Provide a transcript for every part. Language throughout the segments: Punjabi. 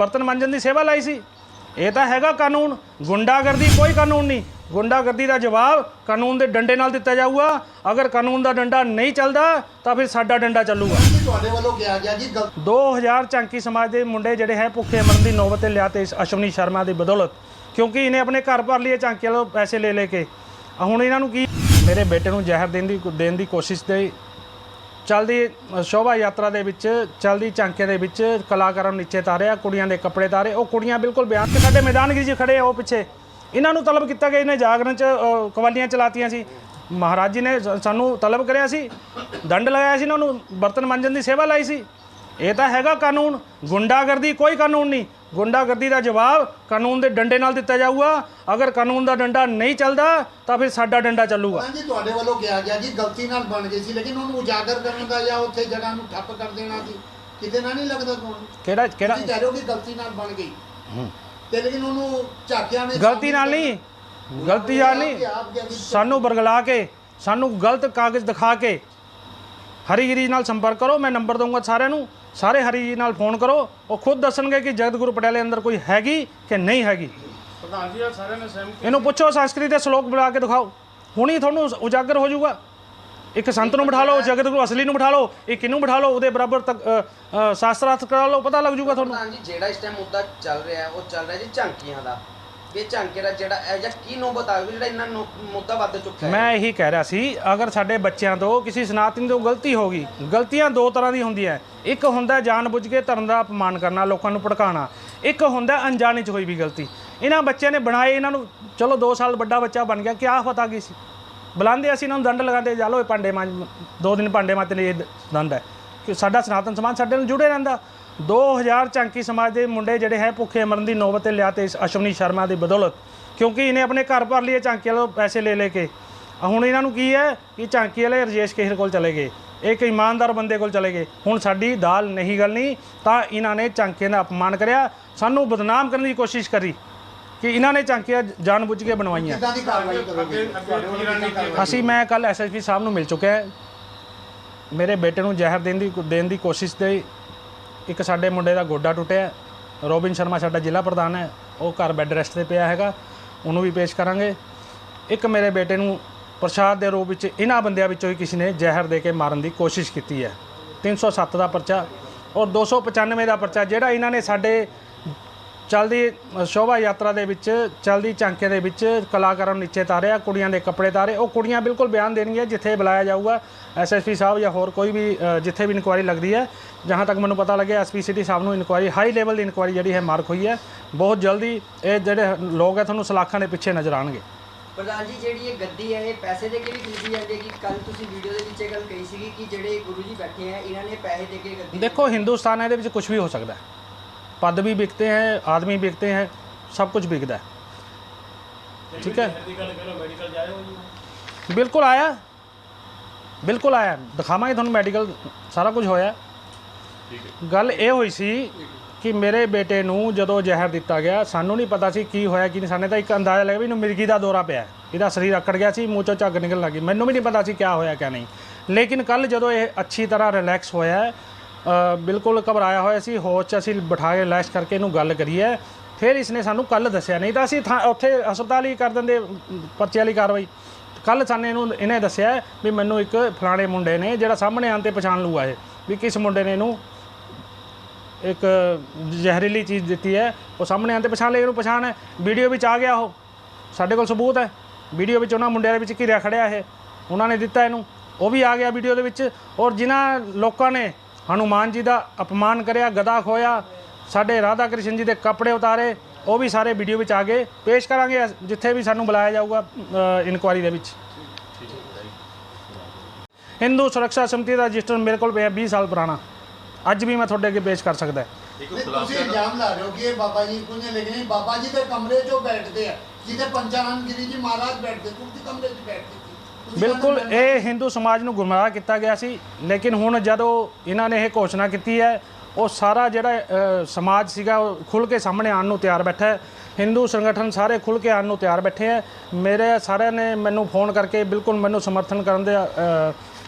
ਬਰਤਨ ਮਾਂਜਣ ਦੀ ਸੇਵਾ ਲਾਈ ਸੀ। ਇਹ ਤਾਂ ਹੈਗਾ ਕਾਨੂੰਨ। ਗੁੰਡਾਗਰਦੀ ਕੋਈ ਕਾਨੂੰਨ ਨਹੀਂ। ਗੁੰਡਾਗਰਦੀ ਦਾ ਜਵਾਬ ਕਾਨੂੰਨ ਦੇ ਡੰਡੇ ਨਾਲ ਦਿੱਤਾ ਜਾਊਗਾ। ਅਗਰ ਕਾਨੂੰਨ ਦਾ ਡੰਡਾ ਨਹੀਂ ਚੱਲਦਾ ਤਾਂ ਫਿਰ ਸਾਡਾ ਡੰਡਾ ਚੱਲੂਗਾ। ਤੁਹਾਡੇ ਵੱਲੋਂ ਕਿਹਾ ਗਿਆ ਜੀ ਗਲਤ 2000 ਚਾਂਕੀ ਸਮਾਜ ਦੇ ਮੁੰਡੇ ਜਿਹੜੇ ਹੈ ਭੁੱਖੇ ਮਰਨ ਦੀ ਨੌਬਤ ਤੇ ਲਿਆ ਤੇ ਇਸ ਅਸ਼ਵਨੀ ਸ਼ਰਮਾ ਦੀ ਬਦੌਲਤ। ਕਿਉਂਕਿ ਇਹਨੇ ਆਪਣੇ ਘਰ ਭਰ ਲਏ ਚਾਂਕੀ ਵਾਲੋਂ ਪੈਸੇ ਲੈ ਲੈ ਕੇ ਹੁਣ ਇਹਨਾਂ ਨੂੰ ਕੀ ਮੇਰੇ ਬੇਟੇ ਨੂੰ ਜ਼ਹਿਰ ਦੇਣ ਦੀ ਦੇਣ ਦੀ ਕੋਸ਼ਿਸ਼ ਤੇ ਚਲਦੀ ਸ਼ੋਭਾ ਯਾਤਰਾ ਦੇ ਵਿੱਚ, ਚਲਦੀ ਝਾਂਕੇ ਦੇ ਵਿੱਚ ਕਲਾਕਾਰਾਂ ਨੂੰ ਨੀਚੇ ਤਾਰਿਆ, ਕੁੜੀਆਂ ਦੇ ਕੱਪੜੇ ਤਾਰੇ, ਉਹ ਕੁੜੀਆਂ ਬਿਲਕੁਲ ਬਿਆਨ ਤੇ ਸਾਡੇ ਮੈਦਾਨਗਿਰੀ 'ਚ ਖੜੇ ਆ, ਉਹ ਪਿੱਛੇ। ਇਹਨਾਂ ਨੂੰ ਤਲਬ ਕੀਤਾ ਗਿਆ, ਇਹਨੇ ਜਾਗਰਣ 'ਚ ਕਵਾਲੀਆਂ ਚਲਾਤੀਆਂ ਸੀ। ਮਹਾਰਾਜ ਜੀ ਨੇ ਸਾਨੂੰ ਤਲਬ ਕਰਿਆ ਸੀ, ਦੰਡ ਲਗਾਇਆ ਸੀ ਇਹਨਾਂ ਨੂੰ, ਬਰਤਨ ਮਾਂਜਣ ਦੀ ਸੇਵਾ ਲਾਈ ਸੀ। ਇਹ ਤਾਂ ਹੈਗਾ ਕਾਨੂੰਨ। ਗੁੰਡਾਗਰਦੀ ਕੋਈ ਕਾਨੂੰਨ ਨਹੀਂ। ਗੁੰਡਾਗਰਦੀ ਦਾ ਜਵਾਬ ਕਾਨੂੰਨ ਦੇ ਡੰਡੇ ਨਾਲ ਦਿੱਤਾ ਜਾਊਗਾ। ਅਗਰ ਕਾਨੂੰਨ ਦਾ ਡੰਡਾ ਨਹੀਂ ਚੱਲਦਾ ਤਾਂ ਫਿਰ ਸਾਡਾ ਡੰਡਾ ਚੱਲੂਗਾ। ਜੀ ਤੁਹਾਡੇ ਵੱਲੋਂ ਕਿਹਾ ਗਿਆ ਜੀ ਗਲਤੀ ਨਾਲ ਬਣ ਗਈ ਸੀ ਲੇਕਿਨ ਉਹਨੂੰ ਉਜਾਗਰ ਕਰਨ ਦਾ ਜਾਂ ਉੱਥੇ ਜਗ੍ਹਾ ਨੂੰ ਠੱਪ ਕਰ ਦੇਣਾ ਸੀ ਕਿਤੇ ਨਾ ਨਹੀਂ ਲੱਗਦਾ ਤੁਹਾਨੂੰ? ਕਿਹੜਾ ਕਿਹੜਾ ਤੁਸੀਂ ਕਹਿ ਰਹੇ ਹੋ ਕਿ ਗਲਤੀ ਨਾਲ ਬਣ ਗਈ। ਤੇ ਲੇਕਿਨ ਉਹਨੂੰ ਝਾਕਿਆਂ ਨੇ ਗਲਤੀ ਨਾਲ ਨਹੀਂ। ਗਲਤੀ ਨਾਲ ਨਹੀਂ। ਸਾਨੂੰ ਬਰਗਲਾ ਕੇ ਸਾਨੂੰ ਗਲਤ ਕਾਗਜ਼ ਦਿਖਾ ਕੇ ਹਰੀਗਿਰੀ ਨਾਲ ਸੰਪਰਕ ਕਰੋ ਮੈਂ ਨੰਬਰ ਦਊਂਗਾ ਸਾਰਿਆਂ ਨੂੰ। ਸਾਰੇ ਹਰੀ ਜੀ ਨਾਲ ਫੋਨ ਕਰੋ ਉਹ ਖੁਦ ਦੱਸਣਗੇ ਕਿ ਜਗਤ ਗੁਰੂ ਪਟਿਆਲੇ ਅੰਦਰ ਕੋਈ ਹੈਗੀ ਕਿ ਨਹੀਂ ਹੈਗੀ। ਪ੍ਰਧਾਨ ਜੀ ਆ ਸਾਰਿਆਂ ਨੇ ਸਹਿਮਤੀ ਇਹਨੂੰ ਪੁੱਛੋ ਸੰਸਕ੍ਰਿਤ ਦੇ ਸ਼ਲੋਕ ਬੁਲਾ ਕੇ ਦਿਖਾਓ। ਹੁਣੀ ਤੁਹਾਨੂੰ ਉਜਾਗਰ ਹੋ ਜਾਊਗਾ। ਇੱਕ ਸੰਤ ਨੂੰ ਬਿਠਾ ਲਓ ਜਗਤ ਗੁਰੂ ਅਸਲੀ ਨੂੰ ਬਿਠਾ ਲਓ ਇੱਕ ਇਹਨੂੰ ਬਿਠਾ ਲਓ ਉਹਦੇ ਬਰਾਬਰ ਤੱਕ ਸ਼ਾਸਤਰਾਰਥ ਕਰਾ ਲਓ ਪਤਾ ਲੱਗ ਜਾਊਗਾ ਤੁਹਾਨੂੰ। ਪ੍ਰਧਾਨ ਜੀ ਜਿਹੜਾ ਇਸ ਟਾਈਮ ਮੁੱਦਾ ਚੱਲ ਰਿਹਾ ਹੈ, ਉਹ ਚੱਲ ਰਿਹਾ ਜੀ ਝਾਂਕੀਆਂ ਦਾ। ਵੀ ਝਾਂਕੇ ਦਾ ਜਿਹੜਾ ਇਹ ਜਿਹਾ ਕੀ ਨੋਬਤ ਆ ਗਈ ਜਿਹੜਾ ਇੰਨਾ ਨੋ- ਮੁੱਦਾ ਵੱਧ ਚੁੱਕਾ ਹੈ? ਮੈਂ ਇਹੀ ਕਹਿ ਰਿਹਾ ਸੀ, ਅਗਰ ਸਾਡੇ ਬੱਚਿਆਂ ਤੋਂ ਕਿਸੇ ਸਨਾਤਨੀ ਤੋਂ ਗਲਤੀ ਹੋ ਗਈ, ਗਲਤੀਆਂ ਦੋ ਤਰ੍ਹਾਂ ਦੀ ਹੁੰਦੀਆਂ ਇੱਕ ਹੁੰਦਾ ਜਾਣਬੁੱਝ ਕੇ ਧਰਮ ਦਾ ਅਪਮਾਨ ਕਰਨਾ, ਲੋਕਾਂ ਨੂੰ ਭੜਕਾਉਣਾ। ਇੱਕ ਹੁੰਦਾ ਅਣਜਾਣੇ 'ਚ ਹੋਈ ਵੀ ਗਲਤੀ। ਇਹਨਾਂ ਬੱਚਿਆਂ ਨੇ ਬਣਾਏ, ਇਹਨਾਂ ਨੂੰ ਚਲੋ 2 ਸਾਲ ਵੱਡਾ ਬੱਚਾ ਬਣ ਗਿਆ, ਕਿਆ ਪਤਾ ਕੀ ਸੀ? ਬੁਲਾਉਂਦੇ ਅਸੀਂ ਇਹਨਾਂ ਨੂੰ ਦੰਡ ਲਗਾਉਂਦੇ, ਜਾ ਲਓ ਇਹ ਭਾਂਡੇ ਮਾਂਜ, ਦੋ ਦਿਨ ਭਾਂਡੇ ਮਾਤੇ ਲਈ ਇਹ ਦ- ਦੰਡ ਹੈ। ਕਿ ਸਾਡਾ ਸਨਾਤਨ ਸਮਾਜ ਸਾਡੇ ਨਾਲ ਜੁੜੇ ਰਹਿੰਦਾ। 2000 ਚਾਂਕੀ ਸਮਾਜ ਦੇ ਮੁੰਡੇ ਜਿਹੜੇ ਹੈ ਭੁੱਖੇ ਮਰਨ ਦੀ ਨੌਬਤ ਤੇ ਲਿਆ ਤੇ ਇਸ ਅਸ਼ਵਨੀ ਸ਼ਰਮਾ ਦੀ ਬਦੌਲਤ। ਕਿਉਂਕਿ ਇਹਨੇ ਆਪਣੇ ਘਰ ਭਰ ਲਏ ਚਾਂਕੀ ਵਾਲੋਂ ਪੈਸੇ ਲੈ ਲੈ ਕੇ। ਹੁਣ ਇਹਨਾਂ ਨੂੰ ਕੀ ਹੈ ਕਿ ਝਾਂਕੀ ਵਾਲੇ ਰਜੇਸ਼ ਕੇਹਰ ਕੋਲ ਚਲੇ ਗਏ। ਇੱਕ ਇਮਾਨਦਾਰ ਬੰਦੇ ਕੋਲ ਚਲੇ ਗਏ। ਹੁਣ ਸਾਡੀ ਦਾਲ ਨਹੀਂ ਗਲਣੀ ਤਾਂ ਇਹਨਾਂ ਨੇ ਝਾਂਕੀਆਂ ਦਾ ਅਪਮਾਨ ਕਰਿਆ। ਸਾਨੂੰ ਬਦਨਾਮ ਕਰਨ ਦੀ ਕੋਸ਼ਿਸ਼ ਕਰੀ ਕਿ ਇਹਨਾਂ ਨੇ ਝਾਂਕੀਆਂ ਜਾਣਬੁੱਝ ਕੇ ਬਣਵਾਈਆਂ। ਅਸੀਂ ਮੈਂ ਕੱਲ ਐਸਐਸਪੀ ਸਾਹਿਬ ਨੂੰ ਮਿਲ ਚੁੱਕਿਆ। ਹੈ। ਮੇਰੇ ਬੇਟੇ ਨੂੰ ਜ਼ਹਿਰ ਦੇਣ ਦੀ ਦੇਣ ਦੀ ਕੋਸ਼ਿਸ਼ ਤੇ ਇੱਕ ਸਾਡੇ ਮੁੰਡੇ ਦਾ ਗੋਡਾ ਟੁੱਟਿਆ, ਰੋਬਿਨ ਸ਼ਰਮਾ ਸਾਡਾ ਜ਼ਿਲ੍ਹਾ ਪ੍ਰਧਾਨ ਹੈ, ਉਹ ਘਰ ਬੈੱਡ ਰੈਸਟ ਤੇ ਪਿਆ ਹੈਗਾ, ਉਹਨੂੰ ਵੀ ਪੇਸ਼ ਕਰਾਂਗੇ। ਇੱਕ ਮੇਰੇ ਬੇਟੇ ਨੂੰ ਪ੍ਰਸ਼ਾਦ ਦੇ ਰੂਪ ਵਿੱਚ ਇਹਨਾਂ ਬੰਦਿਆਂ ਵਿੱਚੋਂ ਹੀ ਕਿਸੇ ਨੇ ਜ਼ਹਿਰ ਦੇ ਕੇ ਮਾਰਨ ਦੀ ਕੋਸ਼ਿਸ਼ ਕੀਤੀ ਹੈ। 307 ਦਾ ਪਰਚਾ ਔਰ 295 ਦਾ ਪਰਚਾ ਜਿਹੜਾ ਇਹਨਾਂ ਨੇ ਸਾਡੇ ਚਲਦੀ ਸ਼ੋਭਾ ਯਾਤਰਾ ਦੇ ਵਿੱਚ ਚਲਦੀ ਝਾਂਕੇ ਦੇ ਵਿੱਚ ਕਲਾਕਾਰਾਂ ਨੂੰ ਨੀਚੇ ਤਾਰਿਆ ਕੁੜੀਆਂ ਦੇ ਕੱਪੜੇ ਤਾਰੇ। ਉਹ ਕੁੜੀਆਂ ਬਿਲਕੁਲ ਬਿਆਨ ਦੇਣਗੀਆਂ ਜਿੱਥੇ ਬੁਲਾਇਆ ਜਾਊਗਾ। ਐਸਐਸਪੀ ਸਾਹਿਬ ਜਾਂ ਹੋਰ ਕੋਈ ਵੀ ਜਿੱਥੇ ਵੀ ਇਨਕੁਆਇਰੀ ਲੱਗਦੀ ਹੈ। ਜਹਾਂ ਤੱਕ ਮੈਨੂੰ ਪਤਾ ਲੱਗਿਆ ਐਸਪੀ ਸਿਟੀ ਸਾਹਿਬ ਨੂੰ ਇਨਕੁਆਇਰੀ ਹਾਈ ਲੈਵਲ ਦੀ ਇਨਕੁਆਇਰੀ ਜਿਹੜੀ ਹੈ ਮਾਰਕ ਹੋਈ ਹੈ। ਬਹੁਤ ਜਲਦੀ ਇਹ ਜਿਹੜੇ ਲੋਕ ਹੈ ਤੁਹਾਨੂੰ ਸਲਾਖਾਂ ਦੇ ਪਿੱਛੇ ਨਜ਼ਰ ਆਣਗੇ ਪ੍ਰਧਾਨ ਜੀ ਜਿਹੜੀ ਇਹ ਗੱਦੀ ਹੈ ਇਹ ਪੈਸੇ ਦੇ ਕੇ ਵੀ ਖਰੀਦੀ ਜਾਂਦੀ ਹੈ ਕਿ ਕੱਲ ਤੁਸੀਂ ਵੀਡੀਓ ਦੇ ਵਿੱਚ ਇਹ ਗੱਲ ਕਹੀ ਸੀਗੀ ਕਿ ਜਿਹੜੇ ਗੁਰੂ ਜੀ ਬੈਠੇ ਆ ਇਹਨਾਂ ਨੇ ਪੈਸੇ ਦੇ ਕੇ ਗੱਦੀ ਦੇਖੋ ਹਿੰਦੁਸਤਾਨ ਇਹਦੇ ਵਿੱਚ ਕੁਝ ਵੀ ਹੋ ਸਕਦਾ ਹੈ। ਪਦ ਵੀ ਵਿਕਤੇ ਹੈ, ਆਦਮੀ ਵਿਕਤੇ ਹੈ, ਸਭ ਕੁਝ ਵਿਕਦਾ ਹੈ। ਠੀਕ ਹੈ? ਬਿਲਕੁਲ ਆਇਆ। ਬਿਲਕੁਲ ਆਇਆ। ਦਿਖਾਵਾਂਗੇ ਤੁਹਾਨੂੰ ਮੈਡੀਕਲ ਸਾਰਾ ਕੁਝ ਹੋਇਆ। ਗੱਲ ਇਹ ਹੋਈ ਸੀ ਕਿ ਮੇਰੇ ਬੇਟੇ ਨੂੰ ਜਦੋਂ ਜ਼ਹਿਰ ਦਿੱਤਾ ਗਿਆ, ਸਾਨੂੰ ਨਹੀਂ ਪਤਾ ਸੀ ਕੀ ਹੋਇਆ, ਕੀ ਨਹੀਂ। ਸਾਨੇ ਤਾਂ ਇੱਕ ਅੰਦਾਜ਼ਾ ਲੱਗਾ ਵੀ ਇਹਨੂੰ ਮਿਰਗੀ ਦਾ ਦੌਰਾ ਪਿਆ ਇਹਦਾ ਸਰੀਰ ਅਕੜ ਗਿਆ ਸੀ, ਮੂੰਹ ਚੋਂ ਝੱਗ ਨਿਕਲਣ ਲੱਗੀ ਮੈਨੂੰ ਵੀ ਨਹੀਂ ਪਤਾ ਸੀ ਕੀ ਹੋਇਆ ਕੀ ਨਹੀਂ। ਲੇਕਿਨ ਕੱਲ ਜਦੋਂ ਇਹ ਅੱਛੀ ਤਰ੍ਹਾਂ ਰਿਲੈਕਸ ਹੋਇਆ ਬਿਲਕੁਲ ਘਬਰਾਇਆ ਹੋਇਆ ਸੀ ਹੋਸ਼ 'ਚ ਅਸੀਂ ਬਿਠਾ ਕੇ ਲੈਸ਼ ਕਰਕੇ ਇਹਨੂੰ ਗੱਲ ਕਰੀ ਹੈ ਫਿਰ ਇਸਨੇ ਸਾਨੂੰ ਕੱਲ ਦੱਸਿਆ, ਨਹੀਂ ਤਾਂ ਅਸੀਂ ਥਾਂ- ਉੱਥੇ ਹਸਪਤਾਲ ਹੀ ਕਰ ਦਿੰਦੇ, ਪਰਚੇ ਵਾਲੀ ਕਾਰਵਾਈ। ਕੱਲ ਸਾਨੇ ਇਹਨੂੰ ਇਹਨੇ ਦੱਸਿਆ ਵੀ ਮੈਨੂੰ ਇੱਕ ਫਲਾਣੇ ਮੁੰਡੇ ਨੇ ਜਿਹੜਾ ਸਾਹਮਣੇ ਆਉਣ ਤੇ ਪਛਾਣ ਲੂਆ ਇਹ, ਵੀ ਕਿਸ ਮੁੰਡੇ ਨੇ ਇਹਨੂੰ ਇੱਕ ਜ਼ਹਿਰੀਲੀ ਚੀਜ਼ ਦਿੱਤੀ ਹੈ, ਉਹ ਸਾਹਮਣੇ ਆਉਣ ਤੇ ਪਛਾਣ ਲਿਆ ਇਹਨੂੰ ਪਛਾਣ ਹੈ। ਵੀਡੀਓ ਵਿੱਚ ਆ ਗਿਆ ਉਹ। ਸਾਡੇ ਕੋਲ ਸਬੂਤ ਹੈ। ਵੀਡੀਓ ਵਿੱਚ ਉਹਨਾਂ ਮੁੰਡਿਆਂ ਦੇ ਵਿੱਚ ਘਿਰਿਆ ਖੜਿਆ ਇਹ। ਉਹਨਾਂ ਨੇ ਦਿੱਤਾ ਇਹਨੂੰ। ਉਹ ਵੀ ਆ ਗਿਆ ਵੀਡੀਓ ਦੇ ਵਿੱਚ। ਔਰ ਜਿਨ੍ਹਾਂ ਲੋਕਾਂ ਨੇ ਹਨੂਮਾਨ ਜੀ ਦਾ ਅਪਮਾਨ ਕਰਿਆ ਗਦਾ ਖੋਇਆ ਸਾਡੇ ਰਾਧਾ ਕ੍ਰਿਸ਼ਨ ਜੀ ਦੇ ਕੱਪੜੇ ਉਤਾਰੇ ਉਹ ਵੀ ਸਾਰੇ ਵੀਡੀਓ ਵਿੱਚ ਆ ਗਏ। ਪੇਸ਼ ਕਰਾਂਗੇ ਜਿੱਥੇ ਵੀ ਸਾਨੂੰ ਬੁਲਾਇਆ ਜਾਊਗਾ ਇਨਕੁਆਇਰੀ ਦੇ ਵਿੱਚ। ਹਿੰਦੂ ਸੁਰੱਖਿਆ ਸਮਿਤੀ ਦਾ ਰਜਿਸਟਰ ਮੇਰੇ ਕੋਲ ਪਿਆ 20 ਸਾਲ ਪੁਰਾਣਾ। ਅੱਜ ਵੀ ਮੈਂ ਤੁਹਾਡੇ ਅੱਗੇ ਪੇਸ਼ ਕਰ ਸਕਦਾ। ਤੁਸੀਂ ਇਲਜ਼ਾਮ ਲਾ ਰਹੇ ਹੋ ਕਿ ਇਹ ਬਾਬਾ ਜੀ ਕੁਝ ਲੇਕਿਨ ਬਾਬਾ ਜੀ ਦੇ ਕਮਰੇ 'ਚੋਂ ਬੈਠਦੇ ਆ। ਜਿੱਥੇ ਪੰਚਾਨੰਦ ਗਿਰੀ ਜੀ ਮਹਾਰਾਜ ਬੈਠਦੇ ਤੁਸੀਂ ਕਮਰੇ 'ਚ ਬੈਠਦੇ। ਬਿਲਕੁਲ, ਇਹ ਹਿੰਦੂ ਸਮਾਜ ਨੂੰ ਗੁੰਮਰਾਹ ਕੀਤਾ ਗਿਆ ਸੀ, ਲੇਕਿਨ ਹੁਣ ਜਦੋਂ ਇਹਨਾਂ ਨੇ ਇਹ ਘੋਸ਼ਣਾ ਕੀਤੀ ਹੈ, ਉਹ ਸਾਰਾ ਜਿਹੜਾ ਸਮਾਜ ਸੀਗਾ, ਉਹ ਖੁੱਲ ਕੇ ਸਾਹਮਣੇ ਆਉਣ ਨੂੰ ਤਿਆਰ ਬੈਠਾ ਹੈ। ਹਿੰਦੂ ਸੰਗਠਨ ਸਾਰੇ ਖੁੱਲ ਕੇ ਆਉਣ ਨੂੰ ਤਿਆਰ ਬੈਠੇ ਹੈ। ਮੇਰੇ ਸਾਰਿਆਂ ਨੇ ਮੈਨੂੰ ਫੋਨ ਕਰਕੇ ਬਿਲਕੁਲ ਮੈਨੂੰ ਸਮਰਥਨ ਕਰਨ ਦੇ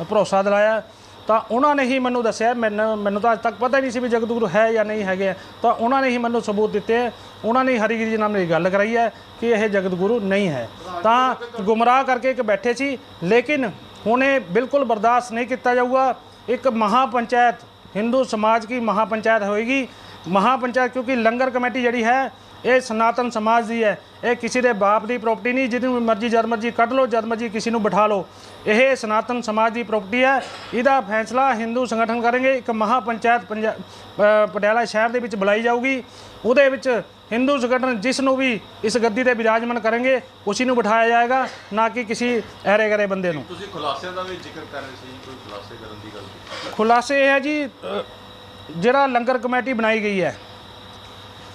ਭਰੋਸਾ ਦਿਲਾਇਆ। ਤਾਂ ਉਹਨਾਂ ਨੇ ਹੀ ਮੈਨੂੰ ਦੱਸਿਆ, ਮੈਨੂੰ ਮੈਨੂੰ ਤਾਂ ਅੱਜ ਤੱਕ ਪਤਾ ਹੀ ਨਹੀਂ ਸੀ ਵੀ ਜਗਤਗੁਰੂ ਹੈ ਜਾਂ ਨਹੀਂ ਹੈਗੇ ਤਾਂ ਉਹਨਾਂ ਨੇ ਹੀ ਮੈਨੂੰ ਸਬੂਤ ਦਿੱਤੇ ਹੈ। ਉਹਨਾਂ ਨੇ ਹਰੀਗਿਰੀ ਜੀ ਨਾਲ ਮੇਰੀ ਗੱਲ ਕਰਾਈ ਹੈ ਕਿ ਇਹ ਜਗਤਗੁਰੂ ਨਹੀਂ ਹੈ। ਤਾਂ ਗੁੰਮਰਾਹ ਕਰਕੇ ਇੱਕ ਬੈਠੇ ਸੀ, ਲੇਕਿਨ ਹੁਣ ਇਹ ਬਿਲਕੁਲ ਬਰਦਾਸ਼ਤ ਨਹੀਂ ਕੀਤਾ ਜਾਊਗਾ। ਇੱਕ ਮਹਾ ਪੰਚਾਇਤ ਹਿੰਦੂ ਸਮਾਜ ਕੀ ਮਹਾ ਪੰਚਾਇਤ ਹੋਏਗੀ? ਮਹਾ ਪੰਚਾਇਤ ਕਿਉਂਕਿ ਲੰਗਰ ਕਮੇਟੀ ਜਿਹੜੀ ਹੈ ਇਹ ਸਨਾਤਨ ਸਮਾਜ ਦੀ ਹੈ। ਇਹ ਕਿਸੇ ਦੇ ਬਾਪ ਦੀ ਪ੍ਰਾਪਰਟੀ ਨਹੀਂ ਜਿਹਨੂੰ ਮਰਜ਼ੀ ਜਦ ਮਰਜ਼ੀ ਕੱਢ ਲਓ ਜਦ ਮਰਜ਼ੀ ਕਿਸੇ ਨੂੰ ਬਿਠਾ ਲਓ। ਇਹ ਸਨਾਤਨ ਸਮਾਜ ਦੀ ਪ੍ਰਾਪਰਟੀ ਹੈ। ਇਹਦਾ ਫੈਸਲਾ ਹਿੰਦੂ ਸੰਗਠਨ ਕਰਨਗੇ। ਇੱਕ ਮਹਾ ਪੰਚਾਇਤ ਪਟਿਆਲਾ ਸ਼ਹਿਰ ਦੇ ਵਿੱਚ ਬੁਲਾਈ ਜਾਊਗੀ। ਉਹਦੇ ਵਿੱਚ ਹਿੰਦੂ ਸੰਗਠਨ ਜਿਸ ਨੂੰ ਵੀ ਇਸ ਗੱਦੀ ਤੇ ਵਿਰਾਜਮਾਨ ਕਰਨਗੇ ਉਸੇ ਨੂੰ ਬਿਠਾਇਆ ਜਾਏਗਾ ਨਾ ਕਿ ਕਿਸੇ ਐਰੇ ਗਰੇ ਬੰਦੇ ਨੂੰ। ਤੁਸੀਂ ਖੁਲਾਸਿਆਂ ਦਾ ਵੀ ਜ਼ਿਕਰ ਕਰ ਰਹੇ ਸੀ ਕੋਈ ਖੁਲਾਸੇ ਕਰਨ ਦੀ ਗੱਲ? ਖੁਲਾਸੇ ਇਹ ਹੈ ਜੀ ਜਿਹੜਾ ਲੰਗਰ ਕਮੇਟੀ ਬਣਾਈ ਗਈ ਹੈ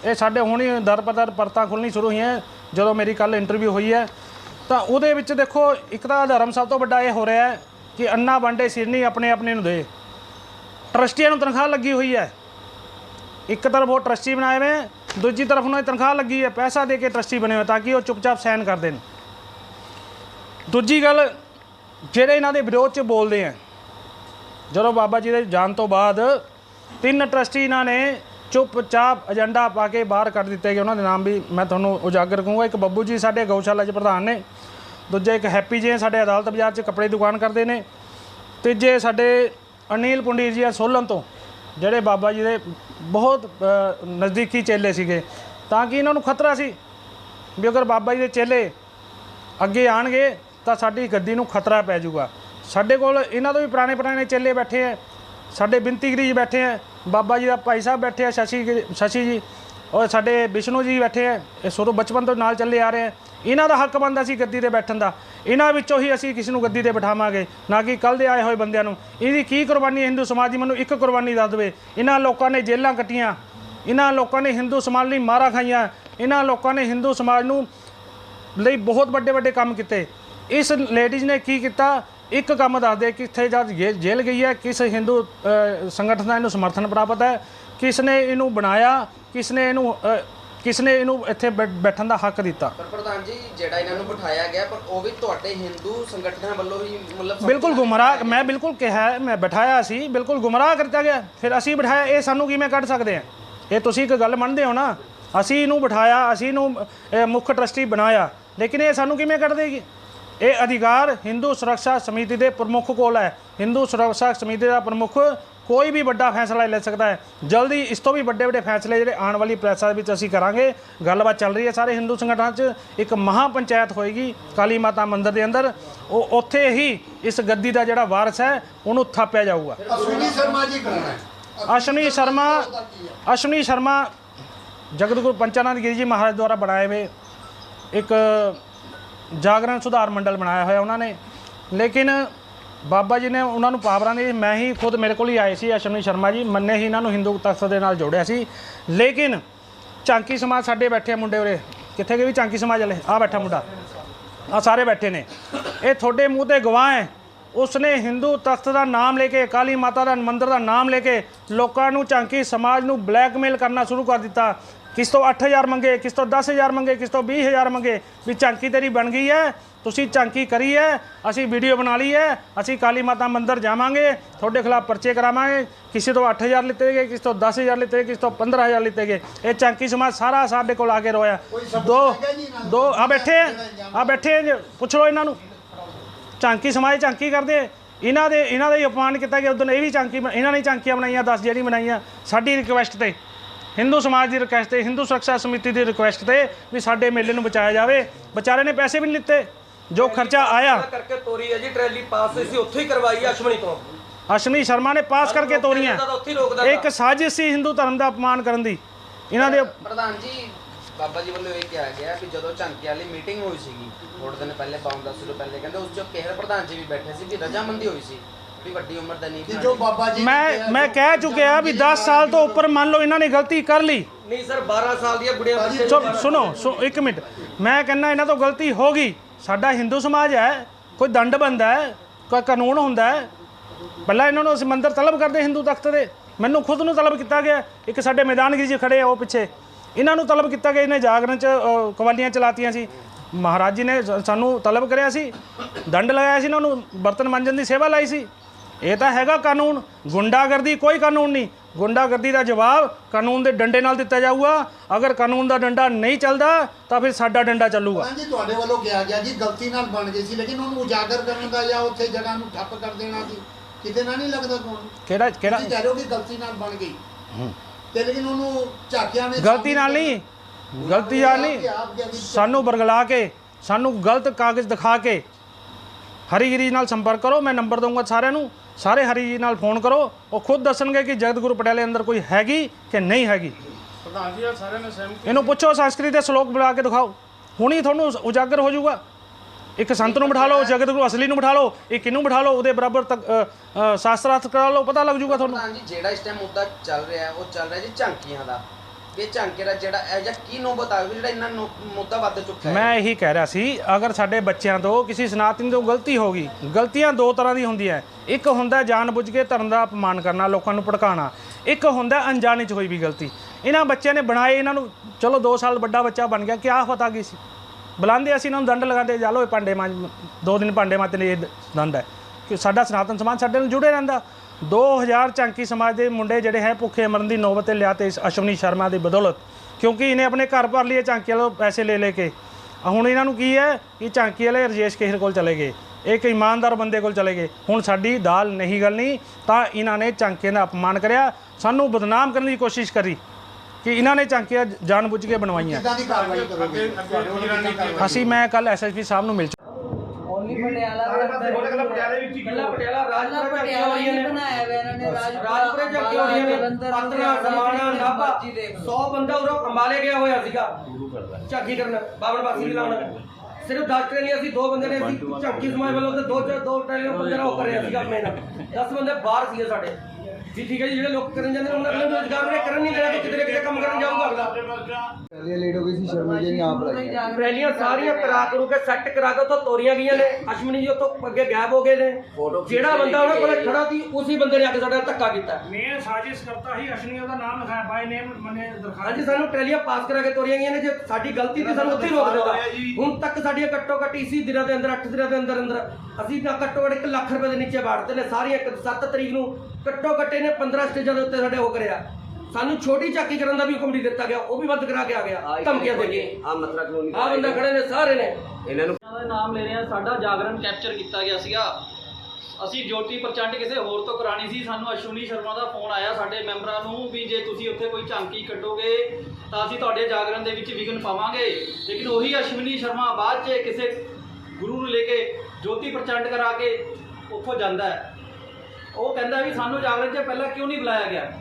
ਇਹ ਸਾਡੇ ਹੁਣੀ ਦਰ ਪਦਰ ਪਰਤਾਂ ਖੁੱਲਣੀ ਸ਼ੁਰੂ ਹੋਈਆਂ, ਜਦੋਂ ਮੇਰੀ ਕੱਲ ਇੰਟਰਵਿਊ ਹੋਈ ਹੈ। ਤਾਂ ਉਹਦੇ ਵਿੱਚ ਦੇਖੋ, ਇੱਕ ਤਾਂ ਧਰਮ ਸਭ ਤੋਂ ਵੱਡਾ ਇਹ ਹੋ ਰਿਹਾ ਹੈ ਕਿ ਅੰਨਾ ਵੰਡੇ ਸਿਰਨੀ ਆਪਣੇ ਆਪਣੇ ਨੂੰ ਦੇ। ਟਰਸਟੀਆਂ ਨੂੰ ਤਨਖਾਹ ਲੱਗੀ ਹੋਈ ਹੈ। ਇੱਕ ਤਰਫ ਉਹ ਟਰਸਟੀ ਬਣਾਏ ਹੋਏ ਦੂਜੀ ਤਰਫ ਉਹਨਾਂ ਦੀ ਤਨਖਾਹ ਲੱਗੀ ਹੈ, ਪੈਸਾ ਦੇ ਕੇ ਟਰਸਟੀ ਬਣੇ ਹੋਏ ਤਾਂ ਕਿ ਉਹ ਚੁੱਪਚਾਪ ਸਾਈਨ ਕਰ ਦੇਣ ਦੂਜੀ ਗੱਲ, ਜਿਹੜੇ ਇਹਨਾਂ ਦੇ ਵਿਰੋਧ 'ਚ ਬੋਲਦੇ ਆ ਜਦੋਂ ਬਾਬਾ ਜੀ ਦੇ ਜਾਣ ਤੋਂ ਬਾਅਦ ਤਿੰਨ ਟਰਸਟੀ ਇਹਨਾਂ ਨੇ ਚੁੱਪਚਾਪ ਏਜੰਡਾ ਪਾ ਕੇ ਬਾਹਰ ਕੱਢ ਦਿੱਤੇ ਗਏ। ਉਹਨਾਂ ਦੇ ਨਾਮ ਵੀ ਮੈਂ ਤੁਹਾਨੂੰ ਉਜਾਗਰ ਕਰੂੰਗਾ। ਇੱਕ ਬੱਬੂ ਜੀ ਸਾਡੇ ਗਊਸ਼ਾਲਾ 'ਚ ਪ੍ਰਧਾਨ ਨੇ। ਦੂਜੇ ਇੱਕ ਹੈਪੀ ਜੀ ਸਾਡੇ ਅਦਾਲਤ ਬਾਜ਼ਾਰ 'ਚ ਕੱਪੜੇ ਦੀ ਦੁਕਾਨ ਕਰਦੇ ਨੇ। ਤੀਜੇ ਸਾਡੇ ਅਨਿਲ ਪੁੰਡੀਰ ਜੀ ਆ ਸੋਲਨ ਤੋਂ, ਜਿਹੜੇ ਬਾਬਾ ਜੀ ਦੇ ਬਹੁਤ ਨਜ਼ਦੀਕੀ ਚੇਲੇ ਸੀਗੇ। ਤਾਂ ਕਿ ਇਹਨਾਂ ਨੂੰ ਖਤਰਾ ਸੀ ਵੀ ਅਗਰ ਬਾਬਾ ਜੀ ਦੇ ਚੇਲੇ ਅੱਗੇ ਆਣਗੇ, ਤਾਂ ਸਾਡੀ ਗੱਦੀ ਨੂੰ ਖਤਰਾ ਪੈ ਜਾਊਗਾ। ਸਾਡੇ ਕੋਲ ਇਹਨਾਂ ਤੋਂ ਵੀ ਪੁਰਾਣੇ ਪੁਰਾਣੇ ਚੇਲੇ ਬੈਠੇ ਆ। ਸਾਡੇ ਬਿੰਤੀ ਗਿਰੀ ਜੀ ਬੈਠੇ ਆ। ਬਾਬਾ ਜੀ ਦਾ ਭਾਈ ਸਾਹਿਬ ਬੈਠੇ ਆ, ਸ਼ਸ਼ੀ ਸ਼ਸ਼ੀ ਜੀ। ਔਰ ਸਾਡੇ ਵਿਸ਼ਨੂੰ ਜੀ ਬੈਠੇ ਆ, ਇਹ ਸ਼ੁਰੂ ਬਚਪਨ ਤੋਂ ਨਾਲ ਚੱਲੇ ਆ ਰਹੇ ਆ। ਇਹਨਾਂ ਦਾ ਹੱਕ ਬਣਦਾ ਸੀ ਗੱਦੀ ਤੇ ਬੈਠਣ ਦਾ। ਇਹਨਾਂ ਵਿੱਚੋਂ ਹੀ ਅਸੀਂ ਕਿਸੇ ਨੂੰ ਗੱਦੀ ਤੇ ਬਿਠਾਵਾਂਗੇ, ਨਾ ਕਿ ਕੱਲ ਦੇ ਆਏ ਹੋਏ ਬੰਦਿਆਂ ਨੂੰ। ਇਹਦੀ ਕੀ ਕੁਰਬਾਨੀ ਹੈ? ਹਿੰਦੂ ਸਮਾਜ ਦੀ ਮੈਨੂੰ ਇੱਕ ਕੁਰਬਾਨੀ ਦੱਸ ਦੇਵੇ। ਇਹਨਾਂ ਲੋਕਾਂ ਨੇ ਜੇਲ੍ਹਾਂ ਕੱਟੀਆਂ। ਇਹਨਾਂ ਲੋਕਾਂ ਨੇ ਹਿੰਦੂ ਸਮਾਜ ਲਈ ਮਾਰਾ ਖਾਈਆਂ। ਇਹਨਾਂ ਲੋਕਾਂ ਨੇ ਹਿੰਦੂ ਸਮਾਜ ਨੂੰ ਲਈ ਬਹੁਤ ਵੱਡੇ ਵੱਡੇ ਕੰਮ ਕੀਤੇ। ਇਸ ਲੇਡੀਜ਼ ਨੇ ਕੀ ਕੀਤਾ? ਇੱਕ ਕੰਮ ਦੱਸਦੇ ਕਿੱਥੇ ਜਦ ਜੇਲ੍ਹ ਗਈ ਹੈ ਕਿਸ ਹਿੰਦੂ ਸੰਗਠਨ ਦਾ ਇਹਨੂੰ ਸਮਰਥਨ ਪ੍ਰਾਪਤ ਹੈ ਕਿਸ ਨੇ ਇਹਨੂੰ ਬਣਾਇਆ ਕਿਸ ਨੇ ਇਹਨੂੰ ਕਿਸ ਨੇ ਇਹਨੂੰ ਇੱਥੇ ਬੈਠਣ ਦਾ ਹੱਕ ਦਿੱਤਾ? ਪਰ ਪ੍ਰਧਾਨ ਜੀ ਜਿਹੜਾ ਇਹਨਾਂ ਨੂੰ ਬਿਠਾਇਆ ਗਿਆ ਪਰ ਉਹ ਵੀ ਤੁਹਾਡੇ ਹਿੰਦੂ ਸੰਗਠਨਾਂ ਵੱਲੋਂ ਹੀ ਮਤਲਬ ਬਿਲਕੁਲ ਗੁੰਮਰਾਹ ਮੈਂ ਬਿਲਕੁਲ ਕਿਹਾ ਮੈਂ ਬਿਠਾਇਆ ਸੀ ਬਿਲਕੁਲ ਗੁੰਮਰਾਹ ਕੀਤਾ ਗਿਆ। ਫਿਰ ਅਸੀਂ ਬਿਠਾਇਆ ਇਹ ਸਾਨੂੰ ਕਿਵੇਂ ਕੱਢ ਸਕਦੇ ਆ? ਇਹ ਤੁਸੀਂ ਇੱਕ ਗੱਲ ਮੰਨਦੇ ਹੋ ਨਾ? ਅਸੀਂ ਇਹਨੂੰ ਬਿਠਾਇਆ ਅਸੀਂ ਇਹਨੂੰ ਮੁੱਖ ਟਰਸਟੀ ਬਣਾਇਆ ਲੇਕਿਨ ਇਹ ਸਾਨੂੰ ਕਿਵੇਂ ਕੱਢ ਦੇਗੀ? ਇਹ ਅਧਿਕਾਰ ਹਿੰਦੂ ਸੁਰੱਖਿਆ ਸਮਿਤੀ ਦੇ ਪ੍ਰਮੁੱਖ ਕੋਲ ਹੈ। ਹਿੰਦੂ ਸੁਰੱਖਿਆ ਸਮਿਤੀ ਦਾ ਪ੍ਰਮੁੱਖ ਕੋਈ ਵੀ ਵੱਡਾ ਫੈਸਲਾ ਲੈ ਸਕਦਾ ਹੈ। ਜਲਦੀ ਇਸ ਤੋਂ ਵੀ ਵੱਡੇ ਵੱਡੇ ਫੈਸਲੇ ਜਿਹੜੇ ਆਉਣ ਵਾਲੀ ਪ੍ਰੈਸਾਂ ਵਿੱਚ ਅਸੀਂ ਕਰਾਂਗੇ। ਗੱਲਬਾਤ ਚੱਲ ਰਹੀ ਹੈ ਸਾਰੇ ਹਿੰਦੂ ਸੰਗਠਨਾਂ 'ਚ। ਇੱਕ ਮਹਾ ਪੰਚਾਇਤ ਹੋਏਗੀ ਕਾਲੀ ਮਾਤਾ ਮੰਦਿਰ ਦੇ ਅੰਦਰ। ਉਹ ਉੱਥੇ ਹੀ ਇਸ ਗੱਦੀ ਦਾ ਜਿਹੜਾ ਵਾਰਸ ਹੈ ਉਹਨੂੰ ਥਾਪਿਆ ਜਾਊਗਾ। ਅਸ਼ਵਨੀ ਸ਼ਰਮਾ ਜੀ ਕੌਣ ਹੈ? ਅਸ਼ਵਨੀ ਸ਼ਰਮਾ? ਅਸ਼ਵਨੀ ਸ਼ਰਮਾ ਜਗਤਗੁਰੂ ਪੰਚਾਨੰਦ ਗਿਰੀ ਜੀ ਮਹਾਰਾਜ ਦੁਆਰਾ ਬਣਾਏ ਹੋਏ ਇੱਕ ਜਾਗਰਣ ਸੁਧਾਰ ਮੰਡਲ ਬਣਾਇਆ ਹੋਇਆ ਉਹਨਾਂ ਨੇ। ਲੇਕਿਨ ਬਾਬਾ ਜੀ ਨੇ ਉਹਨਾਂ ਨੂੰ ਪਾਵਰਾਂ ਦੀ, ਮੈਂ ਹੀ ਖੁਦ ਮੇਰੇ ਕੋਲ ਹੀ ਆਏ ਸੀ ਅਸ਼ਵਨੀ ਸ਼ਰਮਾ ਜੀ, ਮੰਨੇ ਹੀ ਇਹਨਾਂ ਨੂੰ ਹਿੰਦੂ ਤਖਤ ਦੇ ਨਾਲ ਜੋੜਿਆ ਸੀ। ਲੇਕਿਨ ਚਾਂਕੀ ਸਮਾਜ ਸਾਡੇ ਬੈਠੇ ਆ ਮੁੰਡੇ ਉਰੇ। ਕਿੱਥੇ ਗਏ ਵੀ ਚਾਂਕੀ ਸਮਾਜ ਵਾਲੇ? ਆ ਬੈਠਾ ਮੁੰਡਾ। ਆ ਸਾਰੇ ਬੈਠੇ ਨੇ। ਇਹ ਤੁਹਾਡੇ ਮੂੰਹ ਤੇ ਗਵਾਹ ਹੈ। ਉਸਨੇ ਹਿੰਦੂ ਤਖਤ ਦਾ ਨਾਮ ਲੈ ਕੇ, ਕਾਲੀ ਮਾਤਾ ਦਾ ਮੰਦਿਰ ਦਾ ਨਾਮ ਲੈ ਕੇ ਲੋਕਾਂ ਨੂੰ ਚਾਂਕੀ ਸਮਾਜ ਨੂੰ ਬਲੈਕਮੇਲ ਕਰਨਾ ਸ਼ੁਰੂ ਕਰ ਦਿੱਤਾ। ਕਿਸ ਤੋਂ 8000 ਮੰਗੇ ਕਿਸ ਤੋਂ 10000 ਮੰਗੇ ਕਿਸ ਤੋਂ 20000 ਮੰਗੇ ਵੀ ਚਾਂਕੀ ਤੇਰੀ ਬਣ ਗਈ ਹੈ ਤੁਸੀਂ ਚਾਂਕੀ ਕਰੀ ਹੈ ਅਸੀਂ ਵੀਡੀਓ ਬਣਾ ਲਈ ਹੈ ਅਸੀਂ ਕਾਲੀ ਮਾਤਾ ਮੰਦਿਰ ਜਾਵਾਂਗੇ ਤੁਹਾਡੇ ਖਿਲਾਫ ਪਰਚੇ ਕਰਾਵਾਂਗੇ ਕਿਸੇ ਤੋਂ 8000 ਲਿੱਤੇ ਗਏ ਕਿਸੇ ਤੋਂ 10000 ਲਿੱਤੇ ਗਏ ਕਿਸੇ ਤੋਂ 15000 ਲਿੱਤੇ ਗਏ ਇਹ ਚਾਂਕੀ ਸਮਾਜ ਸਾਰਾ ਸਾਡੇ ਕੋਲ ਆ ਕੇ ਰੋਇਆ। ਦੋ ਦੋ ਆ ਬੈਠੇ ਆ ਬੈਠੇ ਪੁੱਛ ਲਓ ਇਹਨਾਂ ਨੂੰ। ਝਾਂਕੀ ਸਮਾਜ ਝਾਂਕੀ ਕਰਦੇ। ਇਹਨਾਂ ਦੇ ਇਹਨਾਂ ਦਾ ਹੀ ਅਪਮਾਨ ਕੀਤਾ ਗਿਆ ਉਦੋਂ ਇਹ ਵੀ ਝਾਂਕੀ ਇਹਨਾਂ ਨੇ ਝਾਂਕੀਆਂ ਬਣਾਈਆਂ 10 ਜਿਹੜੀ ਬਣਾਈਆਂ ਸਾਡੀ ਰਿਕੁਐਸਟ ਤੇ। ਹਿੰਦੂ ਸਮਾਜ ਦੀ ਰਿਕੁਐਸਟ ਤੇ ਹਿੰਦੂ ਸੁਰੱਖਿਆ ਸਮਿਤੀ ਦੀ ਰਿਕੁਐਸਟ ਤੇ ਵੀ ਸਾਡੇ ਮੇਲੇ ਨੂੰ ਬਚਾਇਆ ਜਾਵੇ। ਵਿਚਾਰੇ ਨੇ ਪੈਸੇ ਵੀ ਨਹੀਂ ਲਿੱਤੇ ਜੋ ਖਰਚਾ ਆਇਆ। ਕਰਕੇ ਤੋਰੀ ਹੈ ਜੀ ਟਰੈਲੀ ਪਾਸ ਅਸੀਂ ਉੱਥੇ ਹੀ ਕਰਵਾਈ ਅਸ਼ਮਣੀ ਤੋਂ। ਅਸ਼ਵਨੀ ਸ਼ਰਮਾ ਨੇ ਪਾਸ ਕਰਕੇ ਤੋਰੀਆਂ। ਇੱਕ ਸਾਜ਼ਿਸ਼ ਸੀ ਹਿੰਦੂ ਧਰਮ ਦਾ ਅਪਮਾਨ ਕਰਨ ਦੀ। ਇਹਨਾਂ ਦੇ ਪ੍ਰਧਾਨ ਜੀ ਬਾਬਾ ਜੀ ਵੱਲੋਂ ਇਹ ਕਿਹਾ ਗਿਆ ਵੀ ਜਦੋਂ ਝੰਕੇ ਵਾਲੀ ਮੀਟਿੰਗ ਹੋਈ ਸੀਗੀ ਥੋੜੇ ਦਿਨ ਪਹਿਲੇ ਪਾਉਣ ਦਾ ਤੋਂ ਪਹਿਲੇ ਕਹਿੰਦੇ ਉਸ 'ਚ ਕੇਹਰ ਪ੍ਰਧਾਨ ਜੀ ਵੀ ਬੈਠੇ ਸੀ ਵੀ ਰਜਾਮੰਦੀ ਹੋਈ ਸੀ। ਵੀ ਵੱਡੀ ਉਮਰ ਦਾ ਨਹੀਂ ਕਿ ਜੋ ਬਾਬਾ ਜੀ ਮੈਂ ਮੈਂ ਜੋ ਕਹਿ ਚੁੱਕਿਆ ਵੀ 10 ਸਾਲ ਤੋਂ ਉੱਪਰ ਮੰਨ ਲਓ ਇਹਨਾਂ ਨੇ ਗਲਤੀ ਕਰ ਲਈ। ਨਹੀਂ ਸਰ 12 ਸਾਲ ਦੀਆਂ ਗੁੜੀਆਂ ਬੱਚੇ ਚਲੋ ਸੁਣੋ ਸੁ ਇੱਕ ਮਿੰਟ। ਮੈਂ ਕਹਿੰਦਾ ਇਹਨਾਂ ਤੋਂ ਗਲਤੀ ਹੋ ਗਈ। ਸਾਡਾ ਹਿੰਦੂ ਸਮਾਜ ਹੈ ਕੋਈ ਦੰਡ ਬੰਦਾ ਹੈ ਕੋਈ ਕਾਨੂੰਨ ਹੁੰਦਾ ਹੈ। ਪਹਿਲਾਂ ਇਹਨਾਂ ਨੂੰ ਅਸੀਂ ਮੰਦਰ ਤਲਬ ਕਰਦੇ ਹਿੰਦੂ ਤਖਤ ਦੇ। ਮੈਨੂੰ ਖੁਦ ਨੂੰ ਤਲਬ ਕੀਤਾ ਗਿਆ। ਇੱਕ ਸਾਡੇ ਮੈਦਾਨਗਿਰੀ 'ਚ ਖੜੇ ਆ ਉਹ ਪਿੱਛੇ। ਇਹਨਾਂ ਨੂੰ ਤਲਬ ਕੀਤਾ ਗਿਆ ਇਹਨੇ ਜਾਗਰਣ 'ਚ ਕਵਾਲੀਆਂ ਚਲਾਤੀਆਂ ਸੀ। ਮਹਾਰਾਜ ਜੀ ਨੇ ਸਾਨੂੰ ਤਲਬ ਕਰਿਆ ਸੀ। ਦੰਡ ਲਗਾਇਆ ਸੀ ਇਹਨਾਂ ਨੂੰ। ਬਰਤਨ ਮਾਂਜਣ ਦੀ ਸੇਵਾ ਲਾਈ ਸੀ। ਇਹ ਤਾਂ ਹੈਗਾ ਕਾਨੂੰਨ। ਗੁੰਡਾਗਰਦੀ ਕੋਈ ਕਾਨੂੰਨ ਨਹੀਂ। ਗੁੰਡਾਗਰਦੀ ਦਾ ਜਵਾਬ ਕਾਨੂੰਨ ਦੇ ਡੰਡੇ ਨਾਲ ਦਿੱਤਾ ਜਾਊਗਾ। ਅਗਰ ਕਾਨੂੰਨ ਦਾ ਡੰਡਾ ਨਹੀਂ ਚੱਲਦਾ ਤਾਂ ਫਿਰ ਸਾਡਾ ਡੰਡਾ ਚੱਲੂਗਾ। ਜੀ ਤੁਹਾਡੇ ਵੱਲੋਂ ਕਿਹਾ ਗਿਆ ਜੀ ਗਲਤੀ ਨਾਲ ਬਣ ਗਈ ਸੀ ਲੇਕਿਨ ਉਹਨੂੰ ਉਜਾਗਰ ਕਰਨ ਦਾ ਜਾਂ ਉੱਥੇ ਜਗ੍ਹਾ ਨੂੰ ਠੱਪ ਕਰ ਦੇਣਾ ਸੀ ਕਿਤੇ ਨਾ ਨਹੀਂ ਲੱਗਦਾ ਤੁਹਾਨੂੰ? ਕਿਹੜਾ ਕਿਹੜਾ ਤੁਸੀਂ ਕਹਿ ਰਹੇ ਹੋ ਕਿ ਗਲਤੀ ਨਾਲ ਬਣ ਗਈ। ਤੇ ਲੇਕਿਨ ਉਹਨੂੰ ਝਾਕਿਆਂ ਨੇ ਗਲਤੀ ਨਾਲ ਨਹੀਂ। ਗਲਤੀ ਨਾਲ ਨਹੀਂ। ਸਾਨੂੰ ਬਰਗਲਾ ਕੇ ਸਾਨੂੰ ਗਲਤ ਕਾਗਜ਼ ਦਿਖਾ ਕੇ ਹਰੀਗਿਰੀ ਨਾਲ ਸੰਪਰਕ ਕਰੋ ਮੈਂ ਨੰਬਰ ਦਊਂਗਾ ਸਾਰਿਆਂ ਨੂੰ। ਸਾਰੇ ਹਰੀ ਜੀ ਨਾਲ ਫੋਨ ਕਰੋ ਉਹ ਖੁਦ ਦੱਸਣਗੇ ਕਿ ਜਗਤਗੁਰੂ ਪਟਿਆਲੇ ਅੰਦਰ ਕੋਈ ਹੈਗੀ ਕਿ ਨਹੀਂ ਹੈਗੀ। ਪ੍ਰਧਾਨ ਜੀ ਸਾਰਿਆਂ ਨੇ ਸਹਿਮਤੀ ਇਹਨੂੰ ਪੁੱਛੋ ਸੰਸਕ੍ਰਿਤ ਦੇ ਸ਼ਲੋਕ ਬੁਲਾ ਕੇ ਦਿਖਾਓ। ਹੁਣੀ ਤੁਹਾਨੂੰ ਉਜਾਗਰ ਹੋ ਜਾਊਗਾ। ਇੱਕ ਸੰਤ ਨੂੰ ਬਿਠਾ ਲਓ ਜਗਤਗੁਰੂ ਅਸਲੀ ਨੂੰ ਬਿਠਾ ਲਓ ਇੱਕ ਇਹਨੂੰ ਬਿਠਾ ਲਓ ਉਹਦੇ ਬਰਾਬਰ ਤੱਕ ਸ਼ਾਸਤਰਾਰਥ ਕਰਾ ਲਓ ਪਤਾ ਲੱਗ ਜਾਊਗਾ ਤੁਹਾਨੂੰ। ਪ੍ਰਧਾਨ ਜੀ ਜਿਹੜਾ ਇਸ ਟਾਈਮ ਮੁੱਦਾ ਚੱਲ ਰਿਹਾ ਹੈ, ਉਹ ਚੱਲ ਰਿਹਾ ਜੀ ਝਾਂਕੀਆਂ ਦਾ। ਇਹ ਝਾਂਕੇ ਦਾ ਜਿਹੜਾ ਇਹ ਜਿਹਾ ਕੀ ਨੋਬਤ ਆ ਗਈ ਜਿਹੜਾ ਇੰਨਾ ਨੋ- ਮੁੱਦਾ ਵੱਧ ਚੁੱਕਾ ਹੈ? ਮੈਂ ਇਹੀ ਕਹਿ ਰਿਹਾ ਸੀ, ਅਗਰ ਸਾਡੇ ਬੱਚਿਆਂ ਤੋਂ ਕਿਸੇ ਸਨਾਤਨੀ ਤੋਂ ਗਲਤੀ ਹੋ ਗਈ, ਗਲਤੀਆਂ ਦੋ ਤਰ੍ਹਾਂ ਦੀ ਹੁੰਦੀਆਂ ਇੱਕ ਹੁੰਦਾ ਜਾਣਬੁੱਝ ਕੇ ਧਰਮ ਦਾ ਅਪਮਾਨ ਕਰਨਾ, ਲੋਕਾਂ ਨੂੰ ਭੜਕਾਉਣਾ। ਇੱਕ ਹੁੰਦਾ ਅਣਜਾਣੇ ਚ ਹੋਈ ਵੀ ਗਲਤੀ। ਇਹਨਾਂ ਬੱਚਿਆਂ ਨੇ ਬਣਾਏ ਇਹਨਾਂ ਨੂੰ, ਚਲੋ 2 ਸਾਲ ਵੱਡਾ ਬੱਚਾ ਬਣ ਗਿਆ, ਕਿਆ ਪਤਾ ਕੀ ਸੀ। ਬੁਲਾਉਂਦੇ ਅਸੀਂ ਇਹਨਾਂ ਨੂੰ ਦੰਡ ਲਗਾਉਂਦੇ, ਜਾ ਲਓ ਇਹ ਭਾਂਡੇ ਮਾਂਜ, ਦੋ ਦਿਨ ਭਾਂਡੇ ਮਾਂ ਤੇ ਇਹ ਦੰਡ ਹੈ। ਕਿ ਸਾਡਾ ਸਨਾਤਨ ਸਮਾਜ ਸਾਡੇ ਨਾਲ ਜੁੜੇ ਰਹਿੰਦਾ। 2000 ਝਾਂਕੀ ਸਮਾਜ ਦੇ ਮੁੰਡੇ ਜਿਹੜੇ ਹੈ ਭੁੱਖੇ ਮਰਨ ਦੀ ਨੌਬਤ ਤੇ ਲਿਆਤੇ ਇਸ ਅਸ਼ਵਨੀ ਸ਼ਰਮਾ ਦੀ ਬਦੌਲਤ। ਕਿਉਂਕਿ ਇਹਨੇ ਆਪਣੇ ਘਰ ਭਰ ਲਏ ਝਾਂਕੀ ਵਾਲੋਂ ਪੈਸੇ ਲੈ ਲੈ ਕੇ। ਹੁਣ ਇਹਨਾਂ ਨੂੰ ਕੀ ਹੈ ਕਿ ਝਾਂਕੀ ਵਾਲੇ ਰਜੇਸ਼ ਕੇਹਰ ਕੋਲ ਚਲੇ ਗਏ। ਇੱਕ ਇਮਾਨਦਾਰ ਬੰਦੇ ਕੋਲ ਚਲੇ ਗਏ। ਹੁਣ ਸਾਡੀ ਦਾਲ ਨਹੀਂ ਗਲਣੀ ਤਾਂ ਇਹਨਾਂ ਨੇ ਝਾਂਕੇ ਦਾ ਅਪਮਾਨ ਕਰਿਆ। ਸਾਨੂੰ ਬਦਨਾਮ ਕਰਨ ਦੀ ਕੋਸ਼ਿਸ਼ ਕਰੀ ਕਿ ਇਹਨਾਂ ਨੇ ਝਾਂਕੀਆਂ ਜਾਣਬੁੱਝ ਕੇ ਬਣਵਾਈਆਂ। ਕਰੋਗੇ ਅੱਗੇ ਕੀ ਰਣਨੀਤੀ ਅਸੀਂ ਮੈਂ ਕੱਲ ਐਸਐਸਪੀ ਸਾਹਿਬ ਨੂੰ ਮਿਲ ਚੁੱਕਾ ਪਟਿਆਲਾ ਦੇ ਅੰਦਰ ਪਟਿਆਲੇ ਵਿੱਚ ਹੀ ਪਹਿਲਾਂ ਪਟਿਆਲਾ ਰਾਜਪੁਰਾ ਪਟਿਆਲਾ ਚੱਕੀਆਂ ਹੋਈਆਂ ਨੇ ਬਣਾਇਆ ਹੋਇਆ ਇਹਨਾਂ ਨੇ ਰਾਜਪੁਰੇ ਚੱਕੀਆਂ ਹੋਈਆਂ ਨੇ ਪਤਨਾ ਸਮਾਣਾ ਨਾਭਾ। 100 ਬੰਦਾ ਉਰੋਂ ਅੰਬਾਲੇ ਗਿਆ ਹੋਇਆ ਸੀਗਾ। ਝਾਕੀ ਕਰਨ ਬਾਵਨ ਬਾਸੀ ਲਾਉਣ। ਸਿਰਫ 10 ਟ੍ਰੇਨੀਆਂ ਅਸੀਂ ਦੋ ਬੰਦੇ ਨੇ ਅਸੀਂ ਝਾਕੀ ਸਮਾਜ ਵੱਲੋਂ ਤੇ ਦੋ ਦੋ ਟ੍ਰੇਨੀਆਂ ਬੰਦੇ ਨਾਲ ਕਰਿਆ ਸੀਗਾ ਮੇਨ 10 ਬੰਦੇ ਬਾਹਰ ਸੀਗੇ ਸਾਡੇ। ਜੀ ਠੀਕ ਹੈ ਜੀ ਜਿਹੜੇ ਲੋਕ ਕਰਨ ਜਾਂਦੇ ਨੇ ਉਹਨਾਂ ਨੂੰ ਰੋਜ਼ਗਾਰ ਉਹਨੇ ਕਰਨ ਨਹੀਂ ਦੇਣਾ ਤੇ ਕਿਤੇ ਕਿਤੇ ਕੰਮ ਕਰਨ ਜਾਊਗਾ ਅਗਲਾ। ਪਹਿਲੇ ਲੇਟ ਹੋ ਗਈ ਸੀ ਸ਼ਰਮਾ ਜੀ ਨੇ ਆਪ ਲਾਈ ਰੈਲੀਆਂ ਸਾਰੀਆਂ ਕਰਾ ਕਰੂ ਕੇ ਸੈੱਟ ਕਰਾ ਕੇ ਉੱਥੋਂ ਤੋਰੀਆਂ ਗਈਆਂ ਨੇ ਅਸ਼ਮਨੀ ਜੀ ਉੱਥੋਂ ਅੱਗੇ ਗਾਇਬ ਹੋ ਗਏ ਨੇ। ਜਿਹੜਾ ਬੰਦਾ ਉਹਨਾਂ ਕੋਲੇ ਖੜਾ ਸੀ ਉਸੇ ਬੰਦੇ ਨੇ ਆ ਕੇ ਸਾਡਾ ਧੱਕਾ ਕੀਤਾ। ਮੈਂ ਸਾਜ਼ਿਸ਼ ਕਰਤਾ ਸੀ ਅਸ਼ਮਨੀਆ ਦਾ ਨਾਮ ਲਿਖਾਇਆ ਬਾਈ ਨੇਮ ਮਨੇ ਦਰਖਾਸਤ। ਜੀ ਸਾਨੂੰ ਟਰੈਲੀਆਂ ਪਾਸ ਕਰਾ ਕੇ ਤੋਰੀਆਂ ਗਈਆਂ ਨੇ ਜੇ ਸਾਡੀ ਗਲਤੀ ਤੇ ਸਾਨੂੰ ਉੱਥੇ ਰੋਕ ਦੇਵਾ ਹੁਣ ਤੱਕ ਸਾਡੀਆਂ ਘੱਟੋ ਘੱਟ ਇਸੀ ਦਿਨਾਂ ਦੇ ਅੰਦਰ 8 ਦਿਨਾਂ ਦੇ ਅੰਦਰ ਅੰਦਰ ਅਸੀਂ ਤਾਂ ਘੱਟੋ ਘੱਟ 1 ਲੱਖ ਰੁਪਏ ਦੇ ਨੀਚੇ ਬਾੜਦੇ ਨੇ ਸਾਰੀਆਂ 7 ਤਰੀਕ ਨੂੰ ਘੱਟੋ ਘੱਟ ਇਹਨੇ 15 ਸਟੇਜਾਂ ਦੇ ਉੱਤੇ ਸਾਡੇ ਹੋ ਕਰਿਆ। ਸਾਨੂੰ ਛੋਟੀ ਝਾਕੀ ਕਰਨ ਦਾ ਵੀ ਹੁਕਮ ਨਹੀਂ ਦਿੱਤਾ ਗਿਆ ਉਹ ਵੀ ਵੱਧ ਕਰਾ ਕੇ ਆ ਗਿਆ। ਧਮਕੀਆਂ ਦੇ ਕੇ ਆ ਮਤਲਬ ਕਲੋਨੀ ਆ ਬੰਦਾ ਖੜੇ ਨੇ ਸਾਰੇ ਨੇ। ਇਹਨਾਂ ਨੂੰ ਨਾਮ ਲੈ ਰਿਹਾ ਸਾਡਾ ਜਾਗਰਣ ਕੈਪਚਰ ਕੀਤਾ ਗਿਆ ਸੀਗਾ। ਅਸੀਂ ਜੋਤੀ ਪ੍ਰਚੰਡ ਕਿਸੇ ਹੋਰ ਤੋਂ ਕਰਾਣੀ ਸੀ ਸਾਨੂੰ ਅਸ਼ਵਨੀ ਸ਼ਰਮਾ ਦਾ ਫੋਨ ਆਇਆ ਸਾਡੇ ਮੈਂਬਰਾਂ ਨੂੰ ਵੀ ਜੇ ਤੁਸੀਂ ਉੱਥੇ ਕੋਈ ਝਾਂਕੀ ਕੱਢੋਗੇ ਤਾਂ ਅਸੀਂ ਤੁਹਾਡੇ ਜਾਗਰਣ ਦੇ ਵਿੱਚ ਵਿਗਨ ਪਾਵਾਂਗੇ। ਲੇਕਿਨ ਉਹੀ ਅਸ਼ਵਨੀ ਸ਼ਰਮਾ ਬਾਅਦ 'ਚ ਕਿਸੇ ਗੁਰੂ ਨੂੰ ਲੈ ਕੇ ਜੋਤੀ ਪ੍ਰਚੰਡ ਕਰਾ ਕੇ ਉੱਥੋਂ ਜਾਂਦਾ ਹੈ। ਉਹ ਕਹਿੰਦਾ ਵੀ ਸਾਨੂੰ ਜਾਗਰਣ 'ਚ ਪਹਿਲਾਂ ਕਿਉਂ ਨਹੀਂ ਬੁਲਾਇਆ ਗਿਆ?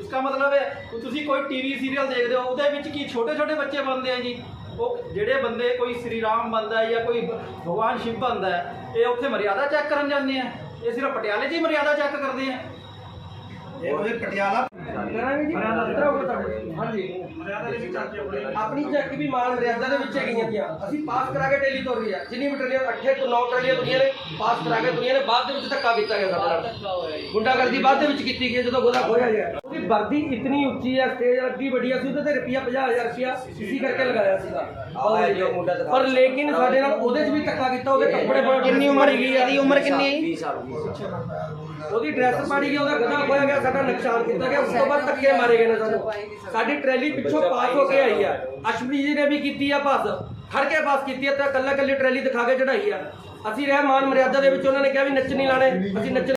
ਇਸਕਾ ਮਤਲਬ ਹੈ ਕਿ ਤੁਸੀਂ ਕੋਈ ਟੀਵੀ ਸੀਰੀਅਲ ਦੇਖਦੇ ਹੋ ਉਹਦੇ ਵਿੱਚ ਕੀ ਛੋਟੇ ਛੋਟੇ ਬੱਚੇ ਬਣਦੇ ਆ ਜੀ? ਉਹ ਜਿਹੜੇ ਬੰਦੇ ਕੋਈ ਸ੍ਰੀ ਰਾਮ ਬਣਦਾ ਹੈ ਜਾਂ ਕੋਈ ਭਗਵਾਨ ਸ਼ਿਵ ਬਣਦਾ ਹੈ ਇਹ ਉੱਥੇ ਮਰਿਆਦਾ ਚੈੱਕ ਕਰਨ ਜਾਂਦੇ ਆ। ਇਹ ਸਿਰਫ ਪਟਿਆਲੇ 'ਚ ਹੀ ਮਰਿਆਦਾ ਚੈੱਕ ਕਰਦੇ ਆ। ਕਰਾਂਗੇ ਜੀ ਮਰਿਆਦਾ ਹੋਊਗਾ ਤੁਹਾਡੇ ਹਾਂਜੀ। ਮਰਿਆਦਾ ਦੇ ਵਿੱਚ ਚੱਲਦੇ ਆਪਣੇ ਚੈੱਕ ਵੀ ਮਾਨ ਮਰਿਆਦਾ ਦੇ ਵਿੱਚ ਹੈਗੀਆਂ ਅਸੀਂ ਪਾਸ ਕਰਾ ਕੇ ਟੈਲੀ ਤੋਰ ਰਹੀ ਆ। ਜਿੰਨੀ ਟਰੇਲੀਆਂ 8 ਤੋਂ 9 ਟਰੇਲੀਆਂ ਦੁਨੀਆਂ ਨੇ ਪਾਸ ਕਰਾ ਕੇ ਦੁਨੀਆਂ ਨੇ ਬਾਅਦ ਦੇ ਵਿੱਚ ਧੱਕਾ ਕੀਤਾ ਗਿਆ ਸਾਡੇ ਨਾਲ ਗੁੰਡਾਗਰਦੀ ਬਾਅਦ ਦੇ ਵਿੱਚ ਕੀਤੀ ਗਈ ਜਦੋਂ ਗੋਦਾ ਖੋਇਆ ਗਿਆ। ਉਹਦੀ ਵਰਦੀ ਇਤਨੀ ਉੱਚੀ ਆ ਸਟੇਜ ਅੱਡੀ ਵੱਡੀ ਸੀ ਉਹਦੇ ਤੇ ਰੁਪਿਆ 50000 ਰੁਪਿਆ ਇਸੀ ਕਰਕੇ ਲਗਾਇਆ ਸੀਗਾ। ਪਰ ਲੇਕਿਨ ਸਾਡੇ ਨਾਲ ਉਹਦੇ 'ਚ ਵੀ ਧੱਕਾ ਕੀਤਾ ਉਹਦੇ ਕੱਪੜੇ ਬੜੇ ਕਿੰਨੀ ਉਮਰ ਹੈਗੀ ਆ? ਇਹਦੀ ਉਮਰ ਕਿੰਨੀ ਹੈ ਉਹਦੀ ਡਰੈਸ ਪਾੜੀ ਗਈ ਉਹਦਾ ਗਧਾ ਖੋਇਆ ਗਿਆ ਸਾਡਾ ਨੁਕਸਾਨ ਕੀਤਾ ਗਿਆ ਉਸ ਤੋਂ ਬਾਅਦ ਧੱਕੇ ਮਾਰੇ ਗਏ ਨੇ ਸਾਨੂੰ। ਸਾਡੀ ਟਰੈਲੀ ਪਿੱਛੋਂ ਪਾਸ ਹੋ ਕੇ ਆਈ ਆ। ਅਸ਼ਵਨੀ ਜੀ ਨੇ ਵੀ ਕੀਤੀ ਆ ਪਾਸ ਖੜ ਕੇ ਪਾਸ ਕੀਤੀ ਆ ਤਾਂ ਕੱਲਾ ਕੱਲੀ ਟਰੈਲੀ ਦਿਖਾ ਕੇ ਚੜਾਈ ਆ। ਅਸੀਂ ਰਹਿ ਮਾਨ ਮਰਿਆਦਾ ਦੇ ਵਿੱਚ ਉਹਨਾਂ ਨੇ ਕਿਹਾ ਵੀ ਨੱਚ ਨਹੀਂ ਲਾਣੇ ਅਸੀਂ ਨੱਚ